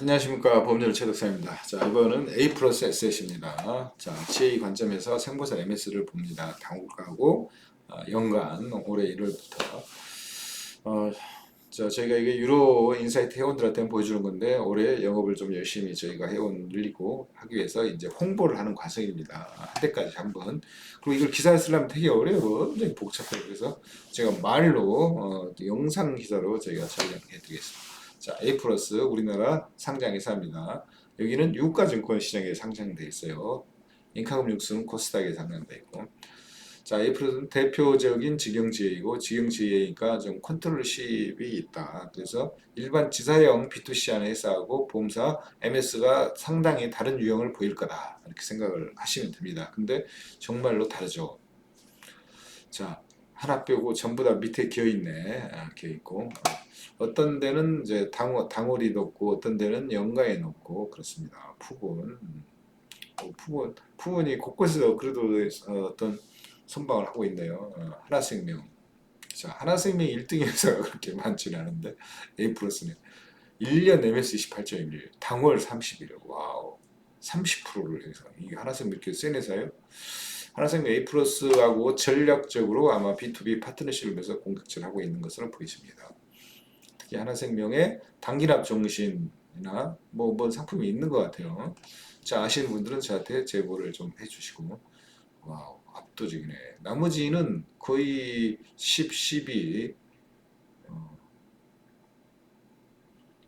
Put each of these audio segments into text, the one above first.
안녕하십니까 법률 최덕사입니다. 자 이번은 A 플러스 S셋입니다. 자 GA 관점에서 생보사 MS를 봅니다. 당국하고 어, 연간 올해 1월부터 어, 자 저희가 이게 유로 인사이트 회원들한테 보여주는 건데 올해 영업을 좀 열심히 저희가 회원 늘리고 하기 위해서 이제 홍보를 하는 과정입니다. 한 대까지 한번 그리고 이걸 기사를 쓰려면 되게 어려워 굉장히 복잡해요. 그래서 제가 말로 어, 영상 기사로 저희가 전략해 드리겠습니다. 자, A 플러스 우리나라 상장 회사입니다. 여기는 유가증권 시장에 상장돼 있어요. 인카금융수는 코스닥에 상장돼 있고. 자, A 플러스는 대표적인 직영지회이고 직영지회니까 좀 컨트롤십이 있다. 그래서 일반 지사형 B2C 하는 회사하고 보험사 MS가 상당히 다른 유형을 보일 거다. 이렇게 생각을 하시면 됩니다. 근데 정말로 다르죠. 자, 하나 빼고 전부 다 밑에 기어 있네. 아, 기어 있고. 어떤 데는 이제 당월, 당월이 높고 어떤 데는 연가에 높고 그렇습니다. 푸본 어, 푸본 푸본이 곳곳에서 그래도 어, 어떤 선방을 하고 있네요. 어, 하나생명 자 하나생명 1등 회사가 그렇게 많지는 않은데 A 플러스는 1년 MSC 28.1 당월 31일 와우 30%를 해서 이게 하나생명 이렇게 센 회사예요? 하나생명 A 플러스하고 전략적으로 아마 B2B 파트너십을 맺어 공격을 하고 있는 것으로 보이십니다. 특히 하나생명의 단기납 정신이나 뭐, 뭐 상품이 있는 것 같아요. 자 아시는 분들은 저한테 제보를 좀 해주시고 와우 압도적이네. 나머지는 거의 10, 12 어.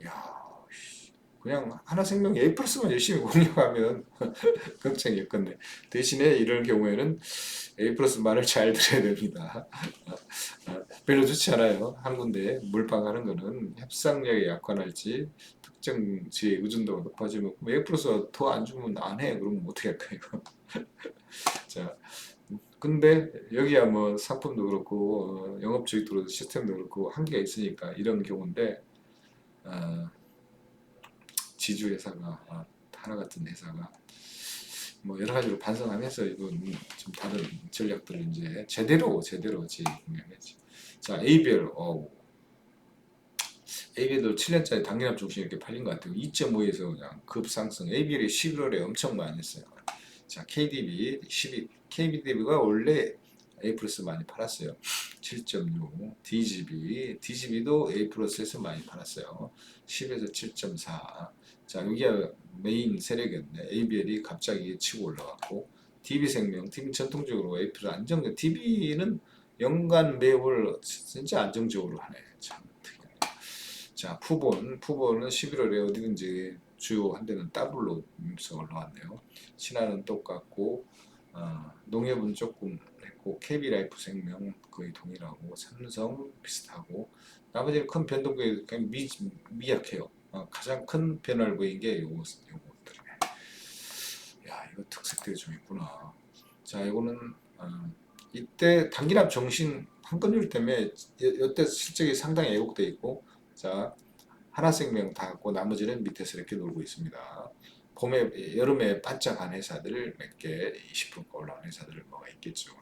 야 씨. 그냥 하나생명 A 플러스만 열심히 공략하면 걱정이 없겠네. 대신에 이럴 경우에는 A 플러스 말을 잘 들어야 됩니다. 별로 좋지 않아요. 한 군데 몰빵하는 거는 협상력이 약관할지 특정 지의 의존도가 높아지면 A 플러스가 더안 주면 안 해. 그러면 어떻게 할까요? 자, 근데 여기야 뭐 상품도 그렇고 어, 영업주의도 시스템도 그렇고 한계가 있으니까 이런 경우인데 어, 지주 회사가 어, 하나 같은 회사가 뭐 여러 가지로 반성하면서 이건 좀 다른 전략들을 이제 제대로 제대로 진행해야지. 자 ABL 어 ABL도 7년짜리 당기납 중심 이렇게 팔린 것 같아요. 2.5에서 그냥 급상승. ABL이 11월에 엄청 많이 했어요. 자 KDB 12 KDB가 원래 A 플러스 많이 팔았어요. 7.6 DGB DGB도 A 플러스에서 많이 팔았어요. 10에서 7.4. 자 여기가 메인 세력이었네. ABL이 갑자기 치고 올라갔고 DB생명, DB 전통적으로 A 플러스 안정적 DB는 연간 매월 진짜 안정적으로 하네. 참. 자 푸본, 푸본은 11월에 어디든지 주요 한 대는 더블로 임서 올라왔네요. 신한은 똑같고 어, 농협은 조금 했고 KB라이프 생명 거의 동일하고 삼성 비슷하고 나머지는 큰 변동이 그냥 미, 미약해요. 어, 가장 큰 변화를 보인 게 요거 요것들이네. 야 이거 특색들이 좀 있구나. 자 이거는 어, 이때 단기납 정신 한건율 때문에 이때 실적이 상당히 왜곡돼 있고 자 하나생명 다 갖고 나머지는 밑에서 이렇게 놀고 있습니다. 봄에 여름에 반짝 한 회사들 몇 개, 20%가 올라온 회사들 뭐가 있겠죠.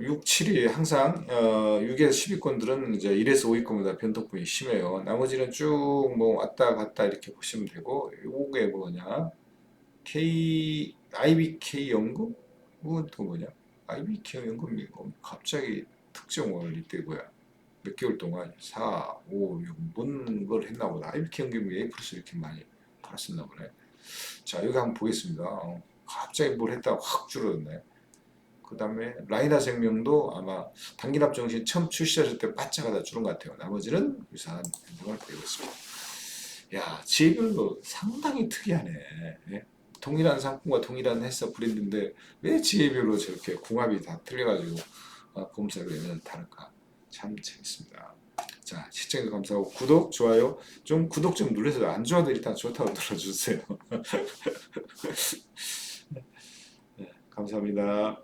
6, 7위 항상 어, 6에서 10위권들은 이제 1에서 5위권보다 변동폭이 심해요. 나머지는 쭉 뭐 왔다 갔다 이렇게 보시면 되고 요게 뭐냐 K IBK 연금? 그건 또 뭐냐? IBK 연금이 뭐 갑자기 특정 월 이때 뭐야? 몇 개월 동안 4, 5, 6, 뭔걸 했나 보다. IBK 연금이 A 플러스 이렇게 많이 팔았었나 보네. 자, 여기 한번 보겠습니다. 어, 갑자기 뭘 했다가 확 줄어들네. 그 다음에 라이나 생명도 아마 단기납 정신 처음 출시했을 때 바짝 하다 줄은 것 같아요. 나머지는 유사한 행동을 보이고 있습니다. 야, 지혜별로 상당히 특이하네. 예? 동일한 상품과 동일한 회사 브랜드인데 왜 지혜별로 저렇게 궁합이 다 틀려가지고 어, 보험사를 내면 다를까? 참 재밌습니다. 자, 시청해 감사하고 구독, 좋아요 좀 구독 좀 눌러서 안 좋아도 일단 좋다고 눌러주세요. 네, 감사합니다.